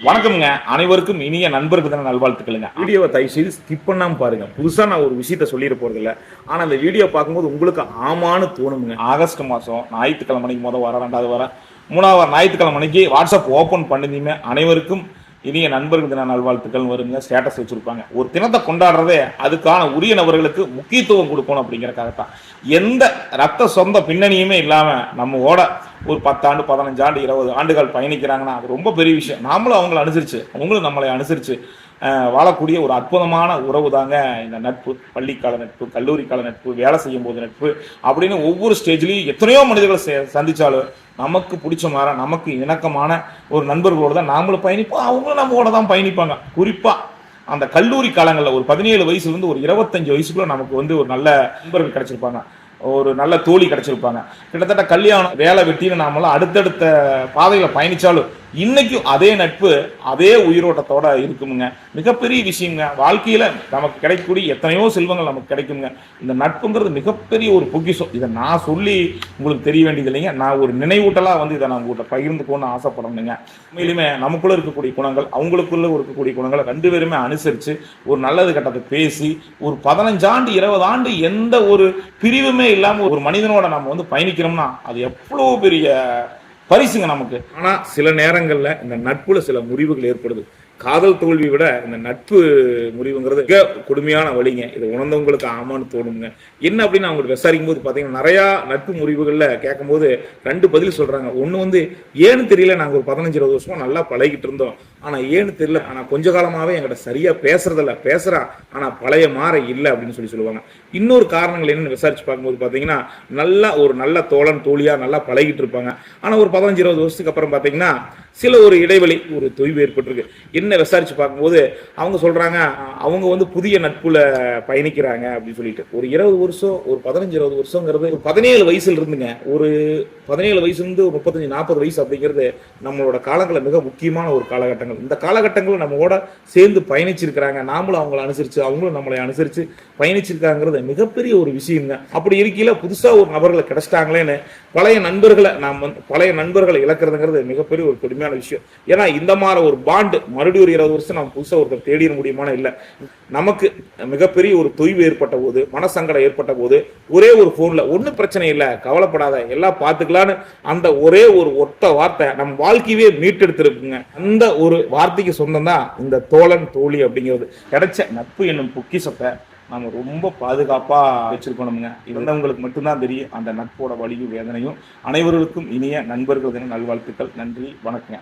வணக்கம்ங்க. அனைவருக்கும் இனிய நண்பருக்கு தானே நல்வாழ்த்துக்களுங்க. வீடியோவை தயவு செய்து ஸ்கிப் பண்ணாம பாருங்க. புதுசா நான் ஒரு விஷயத்த சொல்லிட போறது இல்ல. ஆனா அந்த வீடியோ பார்க்கும்போது உங்களுக்கு ஆமான்னு தோணுங்க. ஆகஸ்ட் மாசம் ஞாயிற்றுக்கிழமை மணிக்கு முதல் வாரம் ரெண்டாவது வாரம். மூணாவது ஞாயிற்றுக்கிழமை மணிக்கு வாட்ஸ்அப் ஓபன் பண்ணிருந்தீங்க அனைவருக்கும் இனிய நண்பர்கள் தின நல்வாழ்த்துக்கள். வருங்க ஸ்டேட்டஸ் வச்சிருப்பாங்க. ஒரு தினத்தை கொண்டாடுறதே அதுக்கான உரிய நபர்களுக்கு முக்கியத்துவம் கொடுக்கணும் அப்படிங்கிறக்காகத்தான். எந்த ரத்த சொந்த பின்னணியுமே இல்லாமல் நம்ம ஓட ஒரு பத்தாண்டு பதினஞ்சாண்டு இருபது ஆண்டுகள் பயணிக்கிறாங்கன்னா அது ரொம்ப பெரிய விஷயம். நாமளும் அவங்கள அனுசரிச்சு அவங்களும் நம்மளை அனுசரிச்சு வாழக்கூடிய ஒரு அற்புதமான உறவு தாங்க இந்த நட்பு பள்ளிக்கால நட்பு கல்லூரி கால நட்பு வேலை செய்யும் போது நட்பு அப்படின்னு ஒவ்வொரு ஸ்டேஜ்லையும் எத்தனையோ மனிதர்களை சே- சந்திச்சாலும் நமக்கு பிடிச்ச மாதிரி நமக்கு இணக்கமான ஒரு நண்பர்களோடு தான் நாமளும் பயணிப்போம். அவங்களும் நம்ம கூட தான் பயணிப்பாங்க. குறிப்பாக அந்த கல்லூரி காலங்களில் ஒரு பதினேழு வயசுலேருந்து ஒரு இருபத்தஞ்சு வயசுக்குள்ள நமக்கு வந்து ஒரு நல்ல நண்பர்கள் கிடைச்சிருப்பாங்க. ஒரு நல்ல தோழி கிடைச்சிருப்பாங்க. கிட்டத்தட்ட கல்யாணம் வேலை வெட்டின்னு நாமெல்லாம் அடுத்தடுத்த பாதையில் பயணித்தாலும் இன்னைக்கும் அதே நட்பு அதே உயிரோட்டத்தோட இருக்குமுங்க. மிகப்பெரிய விஷயங்க. வாழ்க்கையில நமக்கு கிடைக்கக்கூடிய எத்தனையோ செல்வங்கள் நமக்கு கிடைக்குங்க. இந்த நட்புங்கிறது மிகப்பெரிய ஒரு பொக்கிஷம். இதை நான் சொல்லி உங்களுக்கு தெரிய வேண்டியது இல்லைங்க. நான் ஒரு நினைவூட்டலா வந்து இதை நான் உங்கள்கிட்ட பகிர்ந்துக்கோன்னு ஆசைப்படணுங்க உண்மையிலுமே நமக்குள்ள இருக்கக்கூடிய குணங்கள் அவங்களுக்குள்ள இருக்கக்கூடிய குணங்களை ரெண்டு பேருமே அனுசரிச்சு ஒரு நல்லது கட்டத்தை பேசி ஒரு பதினஞ்சாண்டு இருபது ஆண்டு எந்த ஒரு பிரிவுமே இல்லாமல் ஒரு மனிதனோட நம்ம வந்து பயணிக்கிறோம்னா அது எவ்வளோ பெரிய பரிசுங்க நமக்கு. ஆனா சில நேரங்கள்ல இந்த நட்புல சில முறிவுகள் ஏற்படுது. காதல் தோல்வி விட இந்த நட்பு முறிவுங்கிறது மிக கொடுமையான வழிங்க. இதை உணர்ந்தவங்களுக்கு ஆமான்னு தோணுங்க. என்ன அப்படின்னு அவங்களுக்கு விசாரிக்கும் போது பார்த்தீங்கன்னா நிறையா நட்பு முறிவுகளில் கேட்கும்போது ரெண்டு பதில் சொல்கிறாங்க ஒன்று வந்து ஏன்னு தெரியல நாங்கள் ஒரு பதினஞ்சு இருபது வருஷமாக நல்லா பழகிட்டு இருந்தோம். ஆனால் ஏன்னு தெரியல ஆனால் கொஞ்ச காலமாகவே என்கிட்ட சரியாக பேசுறதில்ல பேசுறா. ஆனால் பழைய மாற இல்லை அப்படின்னு சொல்லி சொல்லுவாங்க. இன்னொரு காரணங்கள் என்னென்னு விசாரிச்சு பார்க்கும்போது பார்த்தீங்கன்னா நல்லா ஒரு நல்ல தோழன் தோழியாக நல்லா பழகிட்டு இருப்பாங்க. ஆனால் ஒரு பதினஞ்சு இருபது வருஷத்துக்கு அப்புறம் பார்த்தீங்கன்னா சில ஒரு இடைவெளி ஒரு தொய்வு ஏற்பட்டிருக்கு. என்ன விசாரிச்சு பார்க்கும்போது அவங்க சொல்றாங்க அவங்க வந்து புதிய நட்புல பயணிக்கிறாங்க அப்படின்னு சொல்லிட்டு. ஒரு இருபது வருஷம் ஒரு பதினஞ்சு இருபது வருஷங்கிறது ஒரு பதினேழு வயசுல இருந்துங்க. ஒரு பதினேழு வயசுலேருந்து ஒரு முப்பத்தஞ்சு நாற்பது வயசு அப்படிங்கிறது நம்மளோட காலங்களில் மிக முக்கியமான ஒரு காலகட்டங்கள். இந்த காலகட்டங்கள் நம்மளோட சேர்ந்து பயணிச்சிருக்கிறாங்க. நாமளும் அவங்கள அனுசரித்து அவங்களும் நம்மளை அனுசரித்து பயணிச்சிருக்காங்கிறது மிகப்பெரிய ஒரு விஷயங்க. அப்படி இருக்கையில் புதுசாக ஒரு நபர்களை கிடைச்சிட்டாங்களேன்னு பழைய நண்பர்களை நாம் வந்து பழைய நண்பர்களை இழக்கிறதுங்கிறது மிகப்பெரிய ஒரு கொடுமையான விஷயம். ஏன்னா இந்த மாதிரி ஒரு பாண்டு மறுபடியும் ஒரு இருபது வருஷம் நம்ம புதுசாக ஒருத்தர் தேடிட முடியுமான இல்லை. நமக்கு மிகப்பெரிய ஒரு தொய்வு ஏற்பட்ட போது மனசங்கடம் ஏற்பட்ட போது ஒரே ஒரு ஃபோனில் ஒன்றும் பிரச்சனை இல்லை கவலைப்படாத எல்லாம் பார்த்துக்கலாம். பார்த்துக்கலான்னு அந்த ஒரே ஒரு ஒத்த வார்த்தை நம் வாழ்க்கையவே மீட்டெடுத்திருக்குங்க. அந்த ஒரு வார்த்தைக்கு சொந்தம் தான் இந்த தோழன் தோழி அப்படிங்கிறது. கிடைச்ச நட்பு என்னும் பொக்கிஷத்தை நம்ம ரொம்ப பாதுகாப்பாக வச்சுருக்கணுங்க இறந்தவங்களுக்கு மட்டும்தான் தெரியும் அந்த நட்போட வழியும் வேதனையும். அனைவர்களுக்கும் இனிய நண்பர்கள் தின நல்வாழ்த்துக்கள். நன்றி வணக்கங்க.